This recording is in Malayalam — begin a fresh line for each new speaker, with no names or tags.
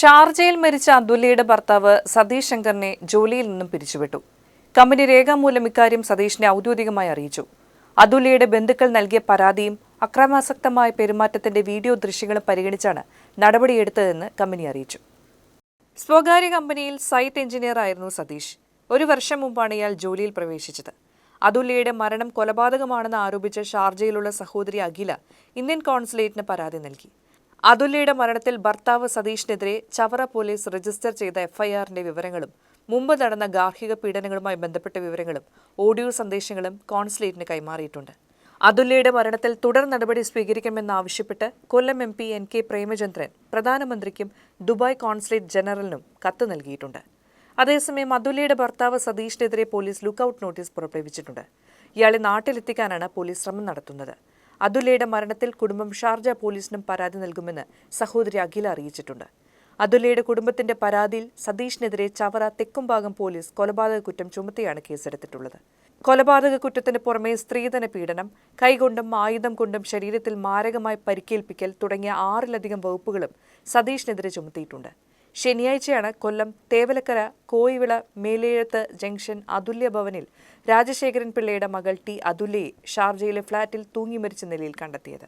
ഷാർജയിൽ മരിച്ച അതുല്യയുടെ ഭർത്താവ് സതീഷ് ശങ്കറിനെ ജോലിയിൽ നിന്നും പിരിച്ചുവിട്ടു. കമ്പനി രേഖാമൂലം ഇക്കാര്യം സതീഷിനെ ഔദ്യോഗികമായി അറിയിച്ചു. അതുല്യയുടെ ബന്ധുക്കൾ നൽകിയ പരാതിയും അക്രമാസക്തമായ പെരുമാറ്റത്തിന്റെ വീഡിയോ ദൃശ്യങ്ങളും പരിഗണിച്ചാണ് നടപടിയെടുത്തതെന്ന് കമ്പനി അറിയിച്ചു. സ്വകാര്യ കമ്പനിയിൽ സൈറ്റ് എഞ്ചിനീയർ ആയിരുന്നു സതീഷ്. ഒരു വർഷം മുമ്പാണ് ഇയാൾ ജോലിയിൽ പ്രവേശിച്ചത്. അതുല്യയുടെ മരണം കൊലപാതകമാണെന്ന് ആരോപിച്ച ഷാർജയിലുള്ള സഹോദരി അഖില ഇന്ത്യൻ കോൺസുലേറ്റിന് പരാതി നൽകി. അതുല്യയുടെ മരണത്തിൽ ഭർത്താവ് സതീഷിനെതിരെ ചവറ പോലീസ് രജിസ്റ്റർ ചെയ്ത എഫ്ഐആറിന്റെ വിവരങ്ങളും മുമ്പ് നടന്ന ഗാർഹിക പീഡനങ്ങളുമായി ബന്ധപ്പെട്ട വിവരങ്ങളും ഓഡിയോ സന്ദേശങ്ങളും കോൺസുലേറ്റിന് കൈമാറിയിട്ടുണ്ട്. അതുല്യയുടെ മരണത്തിൽ തുടർ നടപടി സ്വീകരിക്കണമെന്നാവശ്യപ്പെട്ട് Kollam M P N K Premachandran പ്രധാനമന്ത്രിക്കും Dubai consulate ജനറലിനും കത്ത് നൽകിയിട്ടുണ്ട്. അതേസമയം അതുല്യയുടെ ഭർത്താവ് സതീഷിനെതിരെ പോലീസ് ലുക്കൌട്ട് നോട്ടീസ് പുറപ്പെടുവിച്ചിട്ടുണ്ട്. ഇയാളെ നാട്ടിലെത്തിക്കാനാണ് പോലീസ് ശ്രമം നടത്തുന്നത്. അതുല്യയുടെ മരണത്തിൽ കുടുംബം ഷാർജ പോലീസിനും പരാതി നൽകുമെന്ന് സഹോദരി അഖില അറിയിച്ചിട്ടുണ്ട്. അതുലയുടെ കുടുംബത്തിന്റെ പരാതിയിൽ സതീഷിനെതിരെ ചവറ തെക്കുംഭാഗം പോലീസ് കൊലപാതക കുറ്റം ചുമത്തിയാണ് കേസെടുത്തിട്ടുള്ളത്. കൊലപാതക കുറ്റത്തിന് പുറമെ സ്ത്രീധന പീഡനം കൈകൊണ്ടും ആയുധം കൊണ്ടും ശരീരത്തിൽ മാരകമായി പരിക്കേൽപ്പിക്കൽ തുടങ്ങിയ ആറിലധികം വകുപ്പുകളും സതീഷിനെതിരെ ചുമത്തിയിട്ടുണ്ട്. ശനിയാഴ്ചയാണ് കൊല്ലം തേവലക്കര കോയിവിള മേലേഴത്ത് ജംഗ്ഷൻ അതുല്യ ഭവനിൽ രാജശേഖരൻ പിള്ളയുടെ മകൾ ടി അതുല്യയെ ഷാർജയിലെ ഫ്ളാറ്റിൽ തൂങ്ങി മരിച്ച നിലയിൽ കണ്ടെത്തിയത്.